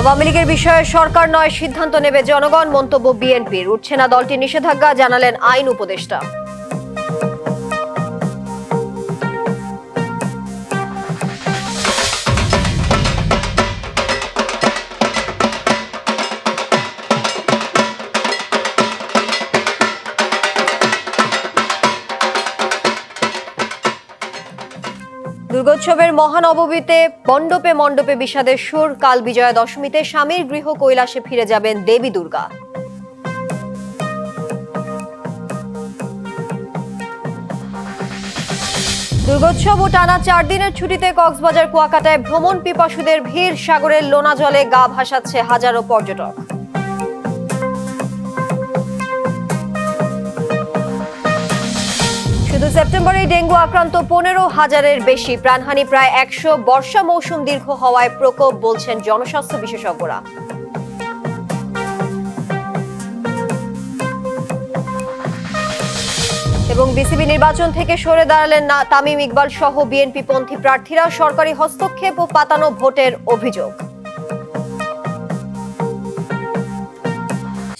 আওয়ামী লীগের বিষয়ে সরকার নয় সিদ্ধান্ত নেবে জনগণ, মন্তব্য বিএনপির। উঠছে না দলটির নিষেধাজ্ঞা, জানালেন আইন উপদেষ্টা। মহানবমীতে মণ্ডপে মণ্ডপে বিষাদের সুর, কাল বিজয়া দশমীতে স্বামীর গৃহ কৈলাসে ফিরে যাবেন দেবী দুর্গা। দুর্গোৎসব ও টানা চার দিনের ছুটিতে কক্সবাজার, কুয়াকাটায় ভ্রমণ পিপাসুদের ভিড়, সাগরের লোনা জলে গা ভাসাচ্ছে হাজারো পর্যটক। শুধু সেপ্টেম্বরে ডেঙ্গু আক্রান্ত পনেরো হাজারের বেশি। প্রাণহানি প্রায় একশো বর্ষা মৌসুম দীর্ঘ হওয়ায় প্রকোপ বলছেন জনস্বাস্থ্য বিশেষজ্ঞরা। এবং বিসিবি নির্বাচন থেকে সরে দাঁড়ালেন না তামিম ইকবাল সহ বিএনপি পন্থী প্রার্থীরা সরকারি হস্তক্ষেপ ও পাতানো ভোটের অভিযোগ।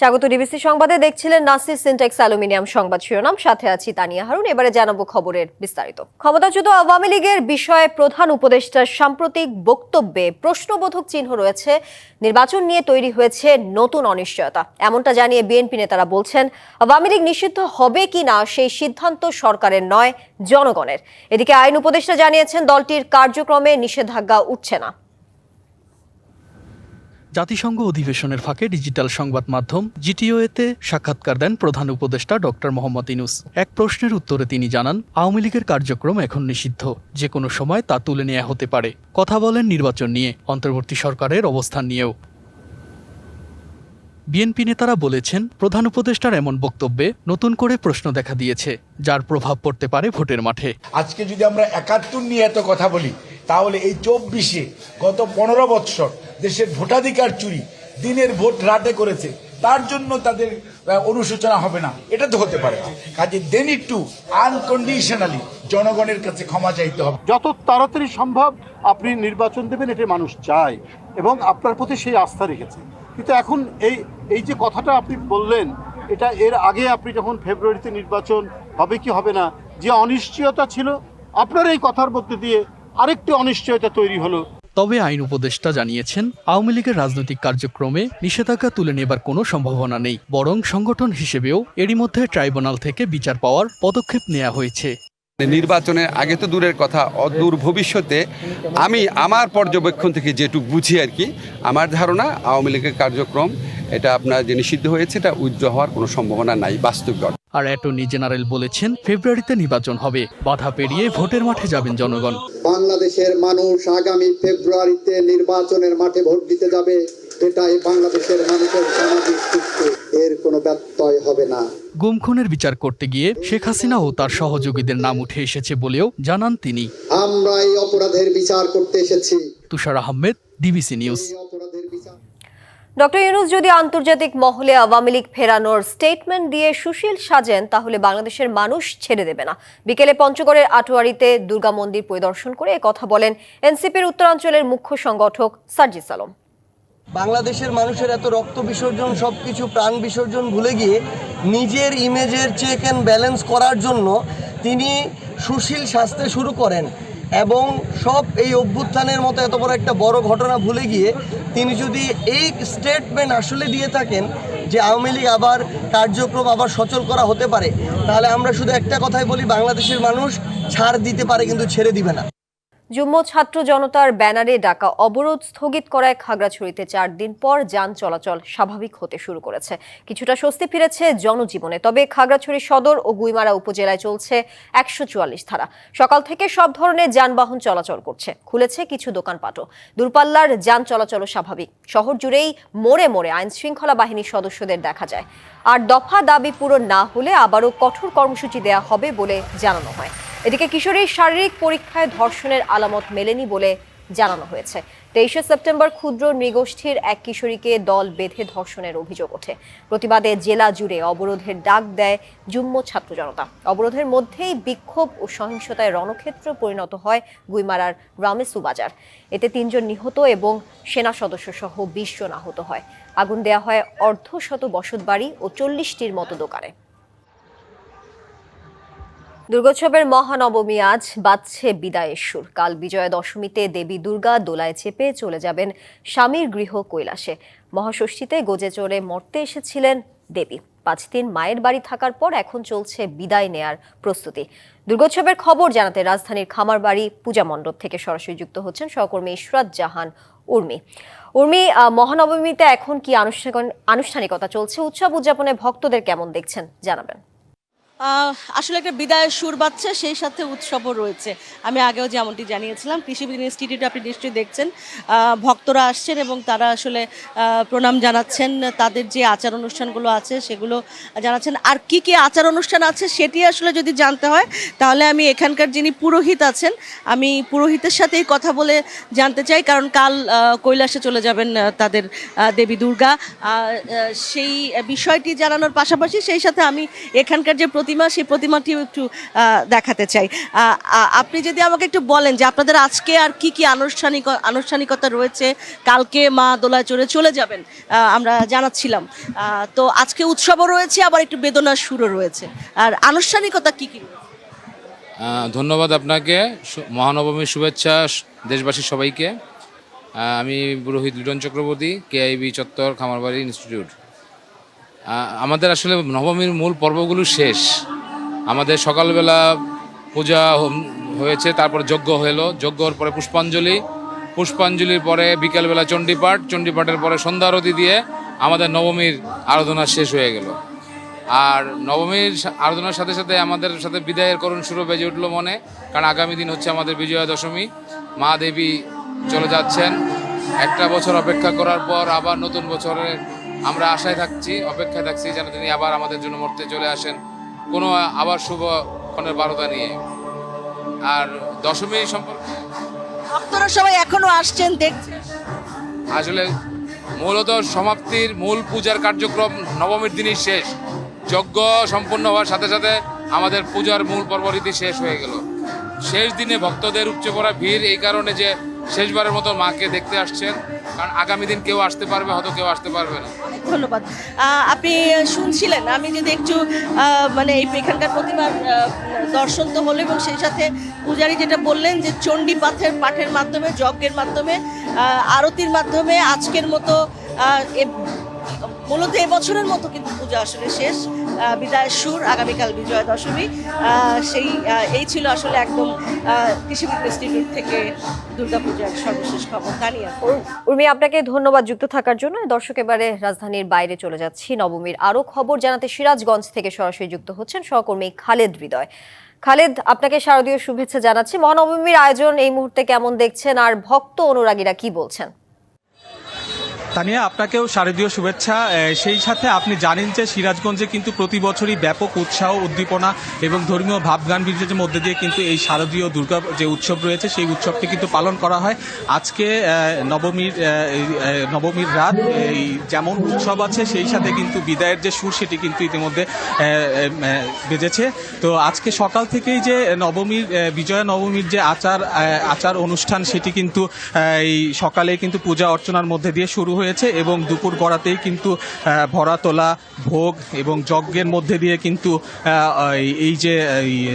স্বাগত ডিবিসি সংবাদে দেখছিলেন নাসির সিনটেক্স অ্যালুমিনিয়াম সংবাদ শিরোনাম। সাথে আছি তানিয়া হারুন। এবারে জানাব খবরের বিস্তারিত। ক্ষমতাচ্যুত আওয়ামী লীগের বিষয়ে প্রধান উপদেষ্টার সাম্প্রতিক বক্তব্যে প্রশ্নবোধক চিহ্ন রয়েছে। নির্বাচন নিয়ে তৈরি হয়েছে নতুন অনিশ্চয়তা। এমনটা জানিয়ে বিএনপি নেতারা বলছেন, আওয়ামী লীগ নিষিদ্ধ হবে কি না সেই সিদ্ধান্ত সরকারের নয়, জনগণের। এদিকে আইন উপদেষ্টা জানিয়েছেন, দলটির কার্যক্রমে নিষেধাজ্ঞা উঠছে না। জাতিসংঘ অধিবেশনের ফাঁকে ডিজিটাল সংবাদ মাধ্যম জিটিওএতে সাক্ষাৎকার দেন প্রধান উপদেষ্টা ডক্টর মোহাম্মদ ইনুস। এক প্রশ্নের উত্তরে তিনি জানান, আওয়ামী লীগের কার্যক্রম এখন নিষিদ্ধ। যে কোনো সময় তা তুলে নেওয়া হতে পারে। কথা বলেন নির্বাচন নিয়ে, অন্তর্বর্তী সরকারের অবস্থান নিয়েও। বিএনপি নেতারা বলেছেন, প্রধান উপদেষ্টার এমন বক্তব্যে নতুন করে প্রশ্ন দেখা দিয়েছে, যার প্রভাব পড়তে পারে ভোটের মাঠে। আজকে যদি আমরা একাত্তর নিয়ে এত কথা বলি, তাহলে এই চব্বিশে গত পনেরো বৎসর দেশের ভোটাধিকার চুরি, দিনের ভোট রাতে করেছে, তার জন্য তাদের অনুশোচনা হবে না। এটা তো হতে পারে। কাজে দেন একটু আনকন্ডিশনালি জনগণের কাছে ক্ষমা চাইতে হবে। যত তাড়াতাড়ি সম্ভব আপনি নির্বাচন দেবেন, এটা মানুষ চায় এবং আপনার প্রতি সেই আস্থা রেখেছে। কিন্তু এখন এই এই যে কথাটা আপনি বললেন, এটা এর আগে আপনি যখন ফেব্রুয়ারিতে নির্বাচন হবে কি হবে না, যে অনিশ্চয়তা ছিল, আপনার এই কথার মধ্যে দিয়ে আরেকটি অনিশ্চয়তা তৈরি হলো। তবে আইন উপদেষ্টা জানিয়েছেন, আওয়ামী লীগের রাজনৈতিক কার্যক্রমে নিষেধাজ্ঞা তুলে নেবার কোনো সম্ভাবনা নেই। বরং সংগঠন হিসেবেও এরই মধ্যে ট্রাইব্যুনাল থেকে বিচার পাওয়ার পদক্ষেপ নেওয়া হয়েছে। নির্বাচনের আগে তো দূরের কথা অদূর ভবিষ্যতে আমি আমার পর্যবেক্ষণ থেকে যেটুকু বুঝি আর কি আমার ধারণা আওয়ামী লীগের কার্যক্রম এটা আপনার যে নিষিদ্ধ হয়েছে এটা উইথড্র হওয়ার কোনো সম্ভাবনা নাই বাস্তবিক। আর অ্যাটর্নি জেনারেল বলেছেন ফেব্রুয়ারিতে নির্বাচন হবে। বাধা পেরিয়ে ভোটের মাঠে যাবেন জনগণ। বাংলাদেশের মানুষ আগামী ফেব্রুয়ারিতে নির্বাচনের মাঠে ভোট দিতে যাবে। এটাই বাংলাদেশের মানুষের সামাজিক চুক্তি। এর কোনো ব্যত্যয় হবে না। গুমখুনের বিচার করতে গিয়ে শেখ হাসিনা ও তার সহযোগীদের নাম উঠে এসেছে বলেও জানান তিনি। আমরা এই অপরাধের বিচার করতে এসেছি। Tushar Ahmed DBC news. Doctor Yunus যদি আন্তর্জাতিক মহলে আওয়ামী লীগ ফেরানোর স্টেটমেন্ট দিয়ে সুশীল সাজেন তাহলে বাংলাদেশের মানুষ ছেড়ে দেবে না। বিকেলে পঞ্চগড়ের আটোয়ারিতে দুর্গা মন্দির পরিদর্শন করে কথা বলেন এনসিপির উত্তরাঞ্চলের মুখ্য সংগঠক সার্জিস আলম। বাংলাদেশের মানুষের এত রক্ত বিসর্জন সব কিছু প্রাণ বিসর্জন ভুলে গিয়ে নিজের ইমেজের চেক অ্যান্ড ব্যালেন্স করার জন্য তিনি সুশীল শাস্তে শুরু করেন এবং সব এই অভ্যুত্থানের মতো এত বড় একটা বড় ঘটনা ভুলে গিয়ে তিনি যদি এই স্টেটমেন্ট আসলে দিয়ে থাকেন যে আওয়ামী লীগ আবার কার্যক্রম আবার সচল করা হতে পারে, তাহলে আমরা শুধু একটা কথাই বলি, বাংলাদেশের মানুষ ছাড় দিতে পারে কিন্তু ছেড়ে দিবে না। যুগ্ম ছাত্র জনতার ব্যানারে ডাকা অবরোধ স্থগিত করায় খাগড়াছড়িতে চার দিন পর যান চলাচল স্বাভাবিক হতে শুরু করেছে। কিছুটা স্বস্তি ফিরেছে জনজীবনে, তবে খাগড়াছড়ি সদর ও গুইমারা উপজেলায় চলছে একশো চুয়াল্লিশ ধারা। সকাল থেকে সব ধরনের যানবাহন চলাচল করছে, খুলেছে কিছু দোকানপাটও। দূরপাল্লার যান চলাচলও স্বাভাবিক। শহর জুড়েই মোড়ে মোড়ে আইন শৃঙ্খলা বাহিনীর সদস্যদের দেখা যায়। আর দফা দাবি পূরণ না হলে আবারও কঠোর কর্মসূচি দেয়া হবে বলে জানানো হয়। এদিকে কিশোরীর শারীরিক পরীক্ষায় ধর্ষণের আলামত মেলেনি বলে জানানো হয়েছে। তেইশে সেপ্টেম্বর ক্ষুদ্র নৃগোষ্ঠীর এক কিশোরীকে দল বেঁধে ধর্ষণের অভিযোগ ওঠে। প্রতিবাদে জেলা জুড়ে অবরোধের ডাক দেয় যুগ্ম ছাত্র জনতা। অবরোধের মধ্যেই বিক্ষোভ ও সহিংসতায় রণক্ষেত্র পরিণত হয় গুইমারার রামেসু বাজার। এতে তিনজন নিহত এবং সেনা সদস্য সহ বিশ জন আহত হয়। আগুন দেয়া হয় অর্ধশত বসতবাড়ি ও চল্লিশটির মতো দোকানে। দুর্গোৎসবের মহানবমী আজ বাজছে বিদায়ের সুর। কাল বিজয়া দশমীতে দেবী দুর্গা দোলায় চেপে চলে যাবেন স্বামীর গৃহ কৈলাসে। মহাষষ্ঠীতে গোজে চড়ে মরতে এসেছিলেন দেবী। পাঁচ দিন মায়ের বাড়ি থাকার পর এখন চলছে বিদায় নেয়ার প্রস্তুতি। দুর্গোৎসবের খবর জানাতে রাজধানীর খামারবাড়ি পূজা মণ্ডপ থেকে সরাসরি যুক্ত হচ্ছেন সহকর্মী ইশরাত জাহান উর্মি। উর্মি মহানবমীতে এখন কি আনুষ্ঠানিক আনুষ্ঠানিকতা চলছে? উৎসব উদযাপনে ভক্তদের কেমন দেখছেন? জানাবেন। আসলে একটা বিদায়ের সুর বাজছে, সেই সাথে উৎসবও রয়েছে। আমি আগেও যেমনটি জানিয়েছিলাম কৃষি বিজ্ঞান ইনস্টিটিউট আপনি নিশ্চয়ই দেখছেন ভক্তরা আসছেন এবং তারা আসলে প্রণাম জানাচ্ছেন। তাদের যে আচার অনুষ্ঠানগুলো আছে, সেগুলো জানাচ্ছেন। আর কি কি আচার অনুষ্ঠান আছে, সেটি আসলে যদি জানতে হয়, তাহলে আমি এখানকার যিনি পুরোহিত আছেন, আমি পুরোহিতের সাথেই কথা বলে জানতে চাই, কারণ কাল কৈলাসে চলে যাবেন তাদের দেবী দুর্গা। সেই বিষয়টি জানানোর পাশাপাশি সেই সাথে আমি এখানকার যে প্রতিমা, সেই প্রতিমাটিও একটু দেখাতে চাই। আপনি যদি আমাকে একটু বলেন যে আপনাদের আজকে আর কি কি আনুষ্ঠানিক, আনুষ্ঠানিকতা রয়েছে, কালকে মা দোলায় চড়ে চলে যাবেন আমরা জানাচ্ছিলাম। তো আজকে উৎসবও রয়েছে, আবার একটু বেদনার সুরও রয়েছে। আর আনুষ্ঠানিকতা কি কি? ধন্যবাদ আপনাকে মহানবমীর শুভেচ্ছা, স- দেশবাসীর সবাইকে। আমি পুরোহিত লিটন চক্রবর্তী কেআইবি চত্বর, খামারবাড়ি ইনস্টিটিউট। আমাদের আসলে নবমীর মূল পর্বগুলো শেষ। আমাদের সকালবেলা পূজা হয়েছে, তারপর যজ্ঞ হলো। যজ্ঞর পরে পুষ্পাঞ্জলি। পুষ্পাঞ্জলির পরে বিকেলবেলা চণ্ডীপাঠ। চণ্ডীপাঠের পরে সন্ধ্যা আরতি দিয়ে আমাদের নবমীর আরাধনা শেষ হয়ে গেল। আর নবমীর আরাধনার সাথে সাথে আমাদের সাথে বিদায়ের করুণ শুরু বেজে উঠল মনে। কারণ আগামী দিন হচ্ছে আমাদের বিজয়া দশমী মা দেবী চলে যাচ্ছেন। একটা বছর অপেক্ষা করার পর আবার নতুন বছরে আমরা আশায় থাকছি অপেক্ষায় থাকছি যেন তিনি আবার আমাদের জন্য মরতে চলে আসেন। কোনো আবার শুভ ক্ষণের বারতা নিয়ে। আর দশমী সম্পর্কে? ভক্তরা সবাই এখনও আসছেন দেখছেন। আসলে মূলত সমাপ্তির মূল পূজার কার্যক্রম নবমীর দিনই শেষ। যজ্ঞ সম্পূর্ণ হওয়ার সাথে সাথে আমাদের পূজার মূল পর্ব রীতি শেষ হয়ে গেল। শেষ দিনে ভক্তদের উপচে পড়া ভিড় এই কারণে যে শেষবারের মতো মাকে দেখতে আসছেন। কারণ আগামী দিন কেউ আসতে পারবে, হয়তো কেউ আসতে পারবে না। ধন্যবাদ। আপনি শুনছিলেন, আমি যদি একটু মানে এখানকার প্রতিমার দর্শন তো হলো এবং সেই সাথে পূজারী যেটা বললেন যে চণ্ডী পাঠের মাধ্যমে, যজ্ঞের মাধ্যমে আরতির মাধ্যমে আজকের মতো মূলত এবছরের মতো কিন্তু পূজা আসলে শেষ। আহ, বিদায়ের সুর আগামীকাল বিজয়া দশমী। সেই এই ছিল আসলে একদম কৃষি ইনস্টিটিউট থেকে দুর্গাপূজার সর্বশেষ খবর। তানিয়া। উর্মি আপনাকে ধন্যবাদ যুক্ত থাকার জন্য। দর্শক এবারে রাজধানীর বাইরে চলে যাচ্ছি। নবমীর আরও খবর জানাতে সিরাজগঞ্জ থেকে সরাসরি যুক্ত হচ্ছেন সহকর্মী খালেদ হৃদয়। খালেদ আপনাকে শারদীয় শুভেচ্ছা জানাচ্ছি। মহানবমীর আয়োজন এই মুহূর্তে কেমন দেখছেন? আর ভক্ত অনুরাগীরা কি বলছেন? তানিয়া, আপনাকেও শারদীয় শুভেচ্ছা। সেই সাথে আপনি জানেন যে সিরাজগঞ্জে কিন্তু প্রতি বছরই ব্যাপক উৎসাহ, উদ্দীপনা এবং ধর্মীয় ভাবগান বীর্যের মধ্যে দিয়ে কিন্তু এই শারদীয় দুর্গা যে উৎসব রয়েছে, সেই উৎসবটি কিন্তু পালন করা হয়। আজকে নবমীর নবমীর রাত, এই যেমন উৎসব আছে, সেই সাথে কিন্তু বিদায়ের যে সুর, সেটি কিন্তু ইতিমধ্যে বেজেছে। তো আজকে সকাল থেকেই যে নবমীর বিজয়া নবমীর যে আচার আচার অনুষ্ঠান, সেটি কিন্তু এই সকালে কিন্তু পূজা অর্চনার মধ্যে দিয়ে শুরু হয়েছে এবং দুপুর গড়াতেই কিন্তু ভরা তোলা, ভোগ এবং যজ্ঞের মধ্যে দিয়ে কিন্তু এই- যে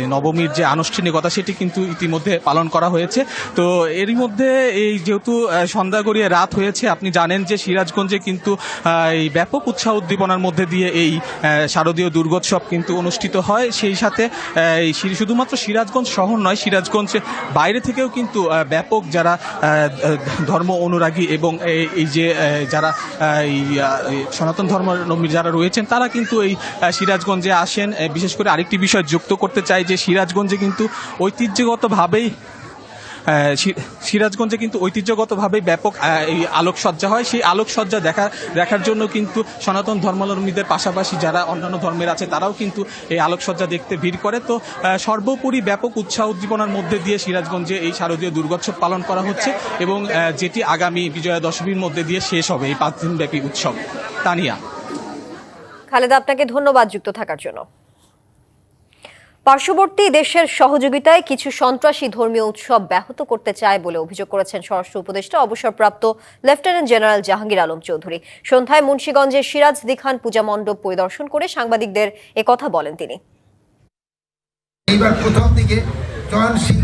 নবমীর যে আনুষ্ঠানিকতা সেটি কিন্তু ইতিমধ্যে পালন করা হয়েছে। তো এরই মধ্যে এই যেহেতু সন্ধ্যা গড়িয়ে রাত হয়েছে, আপনি জানেন যে সিরাজগঞ্জে কিন্তু এই ব্যাপক উৎসাহ উদ্দীপনার মধ্যে দিয়ে এই শারদীয় দুর্গোৎসব কিন্তু অনুষ্ঠিত হয়। সেই সাথে এই শুধুমাত্র সিরাজগঞ্জ শহর নয়, সিরাজগঞ্জে বাইরে থেকেও কিন্তু ব্যাপক যারা ধর্ম অনুরাগী এবং এই যে যারা সনাতন ধর্মাবলম্বী যারা রয়েছেন, তারা কিন্তু এই সিরাজগঞ্জে আসেন। বিশেষ করে আরেকটি বিষয় যুক্ত করতে চাই যে সিরাজগঞ্জে কিন্তু ঐতিহ্যগতভাবেই সিরাজগঞ্জে কিন্তু ঐতিহ্যগতভাবে ব্যাপক এই আলোকসজ্জা হয়। সেই আলোকসজ্জা দেখা, দেখার জন্য কিন্তু সনাতন ধর্মাবলম্বীদের পাশাপাশি যারা অন্যান্য ধর্মের আছে, তারাও কিন্তু এই আলোকসজ্জা দেখতে ভিড় করে। তো সর্বোপরি ব্যাপক উৎসাহ উদ্দীপনার মধ্যে দিয়ে সিরাজগঞ্জে এই শারদীয় দুর্গোৎসব পালন করা হচ্ছে এবং যেটি আগামী বিজয়া দশমীর মধ্যে দিয়ে শেষ হবে এই পাঁচ দিনব্যাপী উৎসব। তানিয়া। খালেদা, আপনাকে ধন্যবাদ যুক্ত থাকার জন্য। পার্শ্ববর্তী দেশের সহযোগিতায় কিছু সন্ত্রাসী ধর্মীয় উৎসব ব্যাহত করতে চায় বলে অভিযোগ করেছেন স্বরাষ্ট্র উপদেষ্টা, অবসরপ্রাপ্ত লেফটেন্যান্ট জেনারেল জাহাঙ্গীর আলম চৌধুরী। সন্ধ্যায় মুন্সীগঞ্জের সিরাজ দিখান পূজা মণ্ডপ পরিদর্শন করে সাংবাদিকদের কথা বলেন তিনি। এইবার প্রথম দিকে চয়ন সিং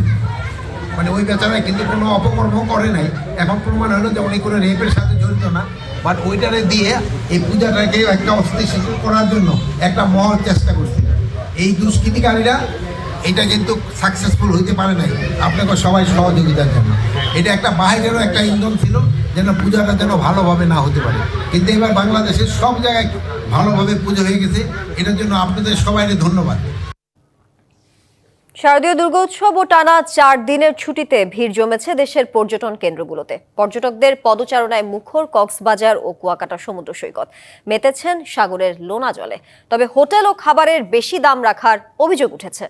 মানে ওই বেচারায় কিন্তু কোনো অপকর্ম করে নাই। এখন প্রমাণ হলো যে উনি কোনো রেপের সাথে জড়িত না। বাট ওইটারে দিয়ে এই পূজাটাকে একটা অস্থিতিশীল করার জন্য একটা মহল চেষ্টা করছিল এই দুষ্কৃতিকারীরা এটা কিন্তু সাকসেসফুল হইতে পারে নাই। আপনাকে সবাই সহযোগিতার জন্য এটা একটা বাইরেরও একটা ইন্ধন ছিল, যেন পূজাটা যেন ভালোভাবে না হতে পারে। কিন্তু এবার বাংলাদেশের সব জায়গায় ভালোভাবে পুজো হয়ে গেছে। এটার জন্য আপনাদের সবাইকে ধন্যবাদ। শারদীয় দুর্গোৎসব ও টানা চার দিনের ছুটিতে ভিড় জমেছে দেশের পর্যটন কেন্দ্রগুলোতে। পর্যটকদের পদচারণায় মুখর কক্সবাজার ও কুয়াকাটা সমুদ্র সৈকত। মেতেছেন সাগরের লোনা জলে। তবে হোটেল ও খাবারের বেশি দাম রাখার অভিযোগ উঠেছে।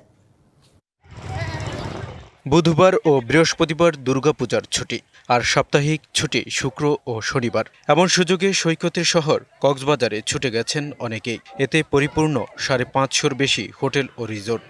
বুধবার ও বৃহস্পতিবার দুর্গাপূজার ছুটি আর সাপ্তাহিক ছুটি শুক্র ও শনিবার। এমন সুযোগে সৈকতের শহর কক্সবাজারে ছুটে গেছেন অনেকেই। এতে পরিপূর্ণ সাড়ে পাঁচশোর বেশি হোটেল ও রিসোর্ট।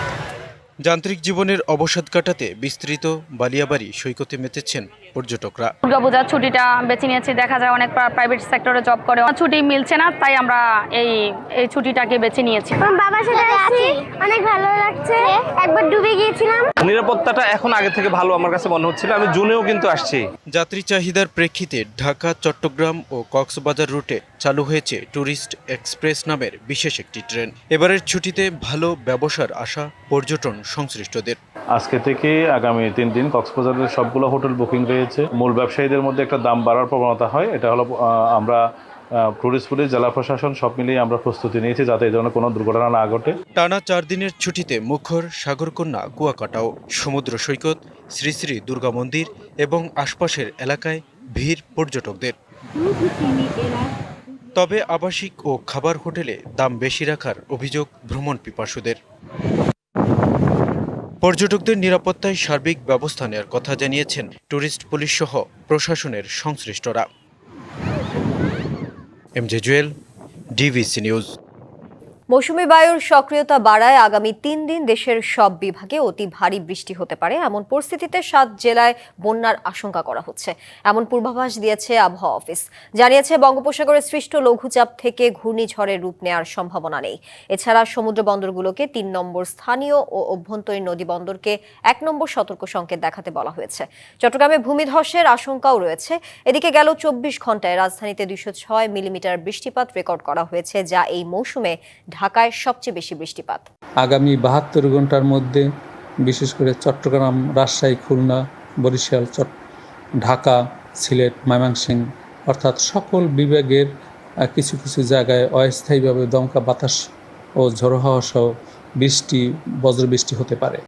যান্ত্রিক জীবনের অবসাদ কাটাতে বিস্তৃত বালিয়াবাড়ি সৈকতে মেতেছেন পর্যটকরা। দুর্গাপূজার ছুটিটা বেছে নিয়েছি দেখা যায় অনেক প্রাইভেট সেক্টরে জব করে। ছুটি মিলছে না তাই আমরা এই এই ছুটিটাকে বেছে নিয়েছি। বাবার সাথে আছি অনেক ভালো লাগছে। একবার ডুবে গিয়েছিলাম। নিরাপত্তাটা এখন আগে থেকে ভালো আমার কাছে মনে হচ্ছিল আমি জুনেও কিন্তু আসছি। যাত্রী চাহিদার প্রেক্ষিতে ঢাকা চট্টগ্রাম ও কক্সবাজার রুটে চালু হয়েছে ট্যুরিস্ট এক্সপ্রেস নামের বিশেষ একটি ট্রেন। এবারের ছুটিতে ভালো ব্যবসার আশা পর্যটন সংশ্লিষ্টদের। আজকে থেকে আগামী তিন দিন কক্সবাজারের সবগুলো হোটেল বুকিং রয়েছে। মূল ব্যবসায়ীদের মধ্যে একটা দাম বাড়ার প্রবণতা হয়। এটা হলো আমরা টুরিস্ট পুলিশ জেলা প্রশাসন সব মিলিয়ে আমরা প্রস্তুতি নিয়েছি যাতে এই ধরনের কোনো দুর্ঘটনা না ঘটে। টানা চার দিনের ছুটিতে মুখর সাগরকন্যা কুয়াকাটাও। সমুদ্র সৈকত শ্রী শ্রী দুর্গা মন্দির এবং আশপাশের এলাকায় ভিড় পর্যটকদের। তবে আবাসিক ও খাবার হোটেলে দাম বেশি রাখার অভিযোগ ভ্রমণ পিপাসুদের। পর্যটকদের নিরাপত্তায় সার্বিক ব্যবস্থা নেওয়ার কথা জানিয়েছেন ট্যুরিস্ট পুলিশ সহ প্রশাসনের সংশ্লিষ্টরা। M J Jewel DBC news. মৌসুমী বায়ুর সক্রিয়তা বাড়ায় আগামী তিন দিন দেশের সব বিভাগে অতি ভারী বৃষ্টি হতে পারে। এমন পরিস্থিতিতে সাত জেলায় বন্যার আশঙ্কা করা হচ্ছে। এমন পূর্বাভাস দিয়েছে আবহাওয়া অফিস। জানিয়েছে বঙ্গোপসাগরে সৃষ্ট লঘুচাপ থেকে ঘূর্ণিঝড়ের রূপ নেওয়ার সম্ভাবনা নেই। এছাড়া সমুদ্র বন্দরগুলোকে তিন নম্বর স্থানীয় ও অভ্যন্তরীণ নদী বন্দরকে এক নম্বর সতর্ক সংকেত দেখাতে বলা হয়েছে। চট্টগ্রামে ভূমিধসের আশঙ্কাও রয়েছে। এদিকে গেল চব্বিশ ঘন্টায় রাজধানীতে দুইশো ছয় মিলিমিটার বৃষ্টিপাত রেকর্ড করা হয়েছে, যা এই মৌসুমে ঢাকায় সবচেয়ে বেশি বৃষ্টিপাত। আগামী বাহাত্তর ঘণ্টার মধ্যে বিশেষ করে চট্টগ্রাম, রাজশাহী, খুলনা, বরিশাল ঢাকা, সিলেট, ময়মনসিংহ অর্থাৎ সকল বিভাগের কিছু কিছু জায়গায় অস্থায়ীভাবে দমকা বাতাস ও ঝোড়ো হাওয়া সহ বৃষ্টি, বজ্রবৃষ্টি হতে পারে।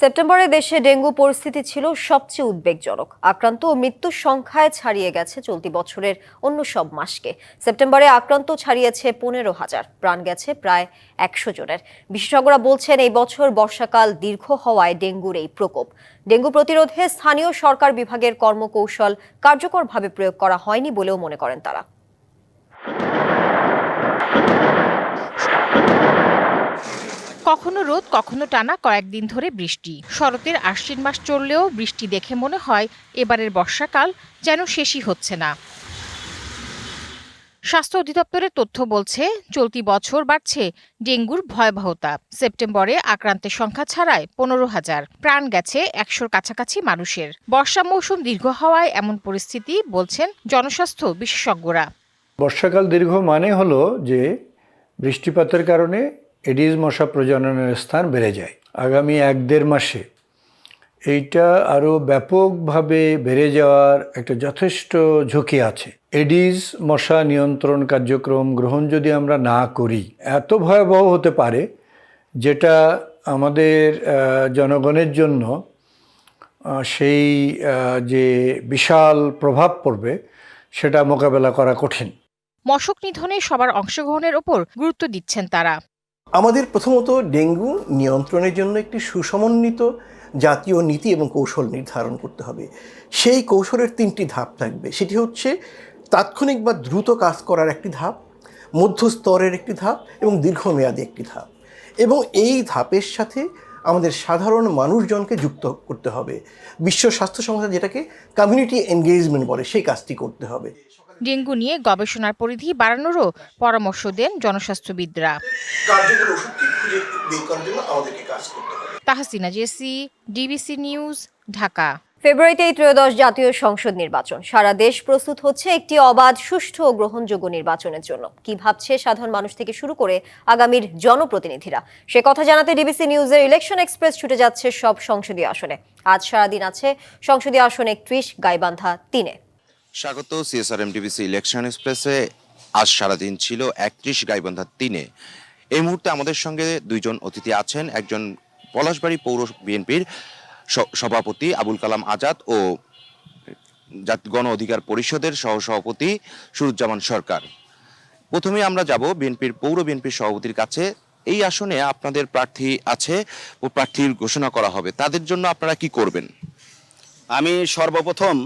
সেপ্টেম্বরে দেশে ডেঙ্গু পরিস্থিতি ছিল সবচেয়ে উদ্বেগজনক। আক্রান্ত ও মৃত্যুর সংখ্যায় ছাড়িয়ে গেছে চলতি বছরের অন্য সব মাসকে। সেপ্টেম্বরে আক্রান্ত ছাড়িয়েছে পনেরো হাজার, প্রাণ গেছে প্রায় একশো জনের। বিশেষজ্ঞরা বলছেন এই বছর বর্ষাকাল দীর্ঘ হওয়ায় ডেঙ্গুর এই প্রকোপ। ডেঙ্গু প্রতিরোধে স্থানীয় সরকার বিভাগের কর্মকৌশল কার্যকরভাবে প্রয়োগ করা হয়নি বলেও মনে করেন তারা। কখনো রোদ, কখনো টানা কয়েকদিন ধরে বৃষ্টি। শরতের আশ্বিন মাস চললেও বৃষ্টি দেখে মনে হয় এবারের বর্ষাকাল যেন শেষই হচ্ছে না। স্বাস্থ্য অধিদপ্তরের তথ্য বলছে, চলতি বছর বাড়ছে ডেঙ্গুর ভয়াবহতা। সেপ্টেম্বরে আক্রান্তের সংখ্যা ছাড়ায় পনেরো হাজার। প্রাণ গেছে একশোর কাছাকাছি মানুষের। বর্ষা মৌসুম দীর্ঘ হওয়ায় এমন পরিস্থিতি, বলছেন জনস্বাস্থ্য বিশেষজ্ঞরা। বর্ষাকাল দীর্ঘ মানে হলো যে বৃষ্টিপাতের কারণে এডিস মশা প্রজননের স্থান বেড়ে যায় আগামী এক দেড় মাসে। এইটা আরও ব্যাপকভাবে বেড়ে যাওয়ার একটা যথেষ্ট ঝুঁকি আছে। এডিস মশা নিয়ন্ত্রণ কার্যক্রম গ্রহণ যদি আমরা না করি, এত ভয়াবহ হতে পারে যেটা আমাদের জনগণের জন্য সেই যে বিশাল প্রভাব পড়বে সেটা মোকাবেলা করা কঠিন। মশক নিধনে সবার অংশগ্রহণের ওপর গুরুত্ব দিচ্ছেন তারা। আমাদের প্রথমত ডেঙ্গু নিয়ন্ত্রণের জন্য একটি সুসমন্বিত জাতীয় নীতি এবং কৌশল নির্ধারণ করতে হবে। সেই কৌশলের তিনটি ধাপ থাকবে। সেটি হচ্ছে তাৎক্ষণিক বা দ্রুত কাজ করার একটি ধাপ, মধ্যস্তরের একটি ধাপ এবং দীর্ঘমেয়াদী একটি ধাপ। এবং এই ধাপের সাথে আমাদের সাধারণ মানুষজনকে যুক্ত করতে হবে। বিশ্ব স্বাস্থ্য সংস্থা যেটাকে কমিউনিটি এনগেজমেন্ট বলে, সেই কাজটি করতে হবে। ডেঙ্গু নিয়ে গবেষণার পরিধি বাড়ানোরও পরামর্শ দেন জনস্বাস্থ্যবিদরা। Tahsina Jesi DBC news Dhaka. ফেব্রুয়ারিতেই ত্রয়োদশ জাতীয় সংসদ নির্বাচন। সারা দেশ প্রস্তুত হচ্ছে একটি অবাধ সুষ্ঠু ও গ্রহণযোগ্য নির্বাচনের জন্য। কি ভাবছে সাধারণ মানুষ থেকে শুরু করে আগামীর জনপ্রতিনিধিরা? সে কথা জানাতে ডিবিসি নিউজের ইলেকশন এক্সপ্রেস ছুটে যাচ্ছে সব সংসদীয় আসনে। আজ সারাদিন আছে সংসদীয় আসন একত্রিশ গাইবান্ধা তিনে। স্বাগত সিএসআর এমটিভিসি ইলেকশন এক্সপ্রেসে আজ সারাদিন ছিল একত্রিশ গাইবান্ধা তিনে এই মুহূর্তে আমাদের সঙ্গে দুইজন অতিথি আছেন। একজন পলাশবাড়ি পৌর বিএনপির সভাপতি আবুল কালাম আজাদ ও গণ অধিকার পরিষদের সহসভাপতি সুরুজ্জামান সরকার। প্রথমে আমরা যাব বিএনপির, পৌর বিএনপির সভাপতির কাছে। এই আসনে আপনাদের প্রার্থী আছে ও প্রার্থীর ঘোষণা করা হবে। তাদের জন্য আপনারা কি করবেন? আমি সর্বপ্রথম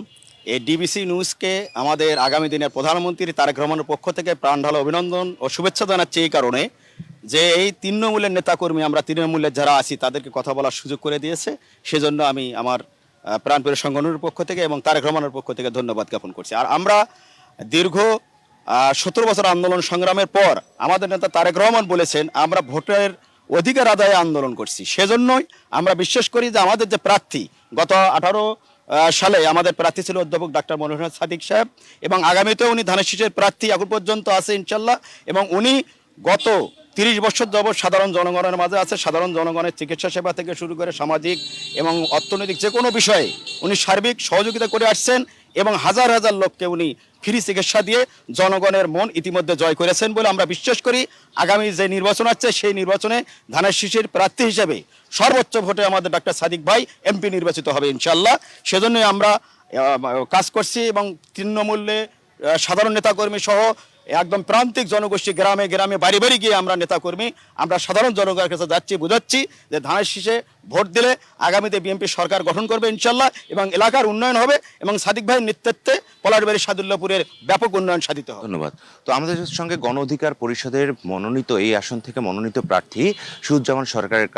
এই ডিবিসি নিউজকে আমাদের আগামী দিনের প্রধানমন্ত্রী তারেক রহমানের পক্ষ থেকে প্রাণ ঢালা অভিনন্দন ও শুভেচ্ছা জানাচ্ছি এই কারণে যে এই তৃণমূলের নেতাকর্মী আমরা তৃণমূলের যারা আছি, তাদেরকে কথা বলার সুযোগ করে দিয়েছে। সেজন্য আমি আমার প্রাণপ্রিয় সংগঠনের পক্ষ থেকে এবং তারেক রহমানের পক্ষ থেকে ধন্যবাদ জ্ঞাপন করছি। আর আমরা দীর্ঘ সতেরো বছর আন্দোলন সংগ্রামের পর আমাদের নেতা তারেক রহমান বলেছেন, আমরা ভোটের অধিকার আদায়ে আন্দোলন করছি। সেজন্যই আমরা বিশ্বাস করি যে আমাদের যে প্রার্থী, গত আঠারো সালে আমাদের প্রার্থী ছিল অধ্যাপক ডাক্তার মনোহর সাদিক সাহেব এবং আগামীতেও উনি ধানের শীষের প্রার্থী এখন পর্যন্ত আছে ইনশাল্লাহ এবং উনি গত তিরিশ বছর যাবৎ সাধারণ জনগণের মাঝে আছে, সাধারণ জনগণের চিকিৎসা সেবা থেকে শুরু করে সামাজিক এবং অর্থনৈতিক যে কোনো বিষয়ে উনি সার্বিক সহযোগিতা করে আসছেন। এবং হাজার হাজার লোককে উনি ফ্রি চিকিৎসা দিয়ে জনগণের মন ইতিমধ্যে জয় করেছেন বলে আমরা বিশ্বাস করি। আগামী যে নির্বাচন আছে সেই নির্বাচনে ধানের শিশির প্রার্থী হিসেবে সর্বোচ্চ ভোটে আমাদের ডাক্তার সাদিক ভাই এমপি নির্বাচিত হবে ইনশাল্লাহ সেজন্যই আমরা কাজ করছি এবং তৃণমূল্যে সাধারণ নেতাকর্মী সহ একদম প্রান্তিক জনগোষ্ঠী গ্রামে গ্রামে বাড়ি বাড়ি গিয়ে আমরা নেতাকর্মী, আমরা সাধারণ জনগণের কাছে যাচ্ছি, বুঝাচ্ছি যে ধানের শীষে ভোট দিলে আগামীতে বিএনপি সরকার গঠন করবে ইনশাল্লাহ এবং এলাকার উন্নয়ন হবে এবং সাদিক ভাইয়ের নেতৃত্বে পলাশবাড়ি সাদুল্লাপুরের ব্যাপক উন্নয়ন সাধিত হবে। ধন্যবাদ। তো আমাদের সঙ্গে গণ অধিকার পরিষদের মনোনীত, এই আসন থেকে মনোনীত প্রার্থী সুজ্জামান সরকারের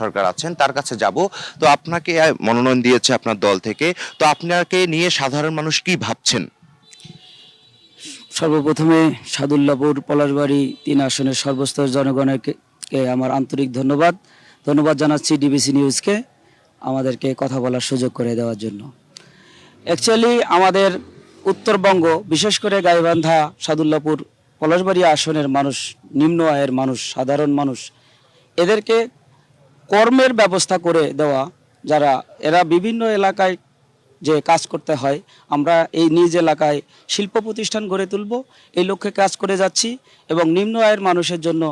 সরকার আছেন, তার কাছে যাব। তো আপনাকে মনোনয়ন দিয়েছে আপনার দল থেকে। তো আপনাকে নিয়ে সাধারণ মানুষ কি ভাবছেন? সর্বপ্রথমে সাদুল্লাপুর পলাশবাড়ি তিন আসনের সর্বস্তর জনগণকে আমার আন্তরিক ধন্যবাদ। ধন্যবাদ জানাচ্ছি ডিবিসি নিউজকে আমাদেরকে কথা বলার সুযোগ করে দেওয়ার জন্য। অ্যাকচুয়ালি আমাদের উত্তরবঙ্গ, বিশেষ করে গাইবান্ধা, সাদুল্লাপুর, পলাশবাড়ি আসনের মানুষ, নিম্ন আয়ের মানুষ, সাধারণ মানুষ, এদেরকে কর্মের ব্যবস্থা করে দেওয়া, যারা, এরা বিভিন্ন এলাকায় যে কাজ করতে হয় আমরা এই নিজ এলাকায় শিল্প প্রতিষ্ঠান গড়ে তুলব এই লক্ষ্যে কাজ করে যাচ্ছি এবং নিম্ন আয়ের মানুষের জন্য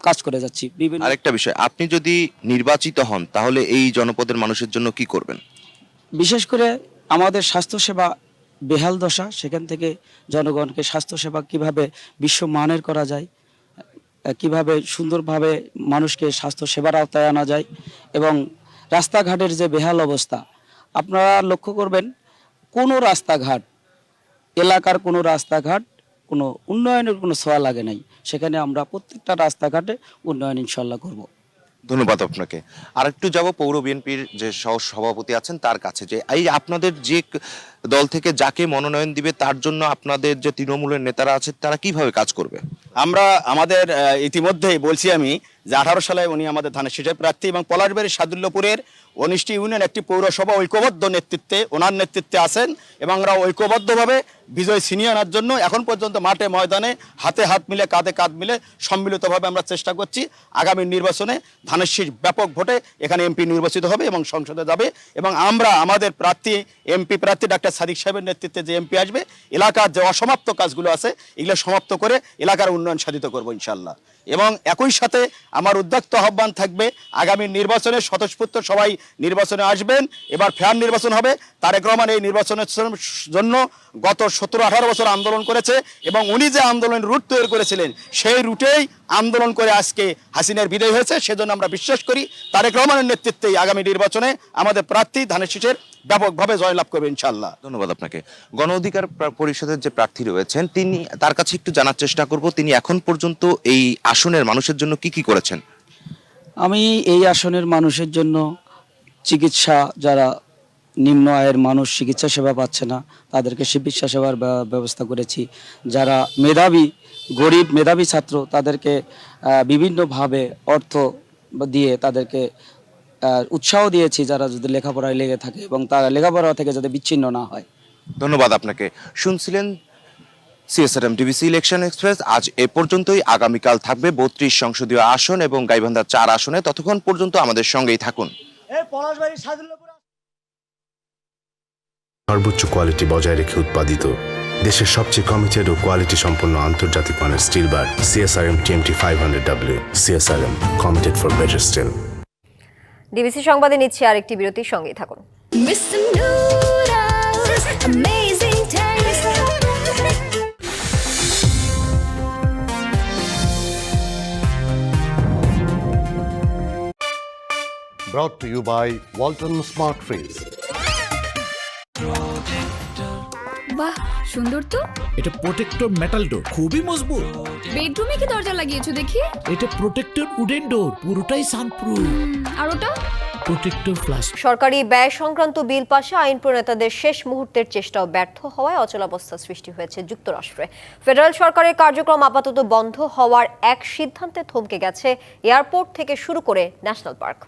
কাজ করে যাচ্ছি। বিভিন্ন আরেকটা বিষয় আপনি যদি নির্বাচিত হন তাহলে এই জনপদের মানুষের জন্য কি করবেন? বিশেষ করে আমাদের স্বাস্থ্যসেবা বেহাল দশা সেখান থেকে জনগণকে স্বাস্থ্যসেবা কীভাবে বিশ্বমানের করা যায় কীভাবে সুন্দরভাবে মানুষকে স্বাস্থ্য সেবার আওতায় আনা যায় এবং রাস্তাঘাটের যে বেহাল অবস্থা আপনারা লক্ষ্য করবেন, কোনো রাস্তাঘাট, এলাকার কোনো রাস্তাঘাট, কোনো উন্নয়নের কোনো ছোঁয়া লাগে নাই। সেখানে আমরা প্রত্যেকটা রাস্তাঘাটে উন্নয়ন ইনশাল্লাহ করব। ধন্যবাদ আপনাকে। আর একটু যাব, পৌর বিএনপির যে সহ সভাপতি আছেন, তার কাছে যে এই আপনাদের যে দল থেকে যাকে মনোনয়ন দিবে, তার জন্য আপনাদের যে তৃণমূলের নেতারা আছে, তারা কীভাবে কাজ করবে? আমরা আমাদের ইতিমধ্যেই বলছি আমি যে আঠারো সালে উনি আমাদের ধানের শীষের প্রার্থী এবং পলাশবাড়ি সাদুল্যপুরের উনিশটি ইউনিয়ন একটি পৌরসভা ঐক্যবদ্ধ নেতৃত্বে, ওনার নেতৃত্বে আছেন এবং আমরা ঐক্যবদ্ধভাবে বিজয় ছিনিয়ে আনার জন্য এখন পর্যন্ত মাঠে ময়দানে হাতে হাত মিলে, কাঁধে কাঁধ মিলে সম্মিলিতভাবে আমরা চেষ্টা করছি। আগামী নির্বাচনে ধানের শীষ ব্যাপক ভোটে এখানে এমপি নির্বাচিত হবে এবং সংসদে যাবে এবং আমরা আমাদের প্রার্থী, এমপি প্রার্থী ডাক্তার সাদিক সাহেবের নেতৃত্বে যে এমপি আসবে, এলাকার যে অসমাপ্ত কাজগুলো আছে, এগুলো সমাপ্ত করে এলাকার উন্নয়ন সাধিত করব ইনশাল্লাহ এবং একই সাথে আমার উদ্যোক্ত আহ্বান থাকবে, আগামী নির্বাচনে স্বতঃস্ফূর্ত সবাই নির্বাচনে আসবেন। এবার ফেয়ার নির্বাচন হবে। তারেক রহমান এই নির্বাচনের জন্য গত সতেরো আঠারো বছর আন্দোলন করেছে এবং উনি যে আন্দোলনের রুট তৈরি করেছিলেন, সেই রুটেই আন্দোলন করে আজকে হাসিনার বিদায় হয়েছে। সেজন্য আমরা বিশ্বাস করি তারেক রহমানের নেতৃত্বেই আগামী নির্বাচনে আমাদের প্রার্থী ধানের শীষের ব্যাপকভাবে জয়লাভ করবে ইনশাল্লাহ ধন্যবাদ আপনাকে। গণ অধিকার পরিষদের যে প্রার্থী রয়েছেন, তিনি তার কাছে একটু জানার চেষ্টা করব। তিনি এখন পর্যন্ত এই আসনের মানুষের জন্য কি কি করেছেন? আমি এই আসনের মানুষের জন্য চিকিৎসা যারা নিম্ন আয়ের মানুষ চিকিৎসা সেবা পাচ্ছে না তাদেরকে চিকিৎসা সেবার ব্যবস্থা করেছি। যারা মেধাবী গরিব মেধাবী ছাত্র তাদেরকে বিভিন্নভাবে অর্থ দিয়ে তাদেরকে উৎসাহ দিয়েছি যারা যদি লেখাপড়ায় লেগে থাকে এবং তারা লেখাপড়া থেকে যাতে বিচ্ছিন্ন না হয়। ধন্যবাদ আপনাকে। শুনছিলেন সিএসআরএম ডিবিসি ইলেকশন এক্সপ্রেস আজ এ পর্যন্তই। আগামীকাল থাকবে বত্রিশ সংসদীয় আসন এবং গাইবান্ধা চার আসনে। ততক্ষণ পর্যন্ত আমাদের সঙ্গেই থাকুন। সর্বোচ্চ কোয়ালিটি বজায় রেখে উৎপাদিত দেশের সবচেয়ে কমিটেড ও কোয়ালিটি সম্পন্ন আন্তর্জাতিক মানের steel bar CSRM TMT five hundred W CSRM committed for better steel. DBC সংবাদে নিচ্ছে আরেকটি বিরতির সঙ্গেই থাকুন। Brought to you by Walton Smart Freeze. বাহ সুন্দর তো। এটা প্রোটেক্টর মেটাল ডোর খুবই মজবুত। বেডরুমে কি দরজা লাগিয়েছো দেখি? এটা প্রোটেক্টর উডেন ডোর পুরোটাই সানপ্রুফ আর ওটা? প্রোটেক্টর সরকারি ব্যয় সংক্রান্ত বিল পাশে আইন প্রণেতাদের শেষ মুহূর্তের চেষ্টাও ব্যর্থ হওয়ায় অচলাবস্থা সৃষ্টি হয়েছে যুক্তরাষ্ট্রে। ফেডারেল সরকারের কার্যক্রম আপাতত বন্ধ হওয়ার এক সিদ্ধান্তে থমকে গেছে এয়ারপোর্ট থেকে শুরু করে ন্যাশনাল পার্ক।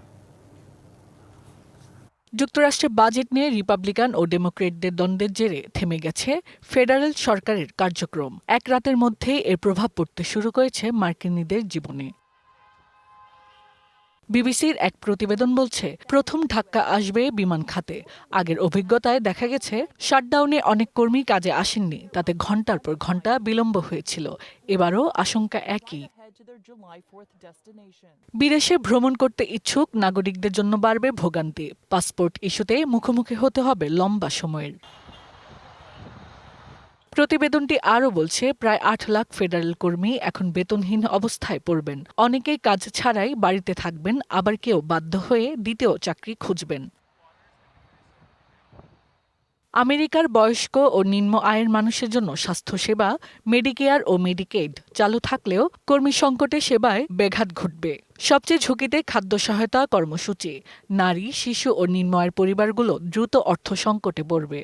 যুক্তরাষ্ট্রের বাজেট নিয়ে রিপাবলিকান ও ডেমোক্রেটদের দ্বন্দ্বের জেরে থেমে গেছে ফেডারেল সরকারের কার্যক্রম। এক রাতের মধ্যেই এর প্রভাব পড়তে শুরু করেছে মার্কিনীদের জীবনে। বিবিসির এক প্রতিবেদন বলছে, প্রথম ধাক্কা আসবে বিমান খাতে। আগের অভিজ্ঞতায় দেখা গেছে, শাটডাউনে অনেক কর্মী কাজে আসেননি, তাতে ঘণ্টার পর ঘণ্টা বিলম্ব হয়েছিল। এবারও আশঙ্কা একই। বিদেশে ভ্রমণ করতে ইচ্ছুক নাগরিকদের জন্য বাড়বে ভোগান্তি। পাসপোর্ট ইস্যুতে মুখোমুখি হতে হবে লম্বা সময়ের। প্রতিবেদনটি আরও বলছে, প্রায় আট লাখ ফেডারেল কর্মী এখন বেতনহীন অবস্থায় পড়বেন। অনেকেই কাজ ছাড়াই বাড়িতে থাকবেন, আবার কেউ বাধ্য হয়ে দ্বিতীয় চাকরি খুঁজবেন। আমেরিকার বয়স্ক ও নিম্ন আয়ের মানুষের জন্য স্বাস্থ্যসেবা মেডিকেয়ার ও মেডিকেড চালু থাকলেও কর্মী সংকটে সেবায় ব্যাঘাত ঘটবে। সবচেয়ে ঝুঁকিতে খাদ্য সহায়তা কর্মসূচি। নারী, শিশু ও নিম্ন আয়ের পরিবারগুলো দ্রুত অর্থ সংকটে পড়বে।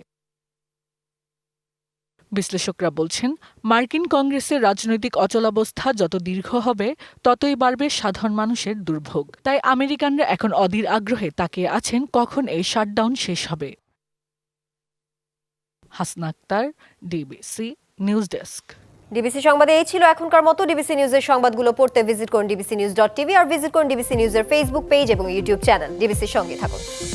বিশ্লেষকরা বলছেন, মার্কিন কংগ্রেসের রাজনৈতিক অচলাবস্থা যত দীর্ঘ হবে, ততই বাড়বে সাধারণ মানুষের দুর্ভোগ। তাই আমেরিকানরা এখন অধীর আগ্রহে তাকিয়ে আছেন কখন এই শাটডাউন শেষ হবে। Hasna Akter, DBC news desk. DBC সংবাদে এই ছিল এখনকার মতো। ডিবিসি নিউজের সংবাদগুলো পড়তে ভিজিট করুন ডিবিসি নিউজ ডট টিভি আর ভিজিট করুন ডিবিসি নিউজের ফেসবুক পেজ এবং ইউটিউব চ্যানেল ডিবিসির সঙ্গে থাকুন।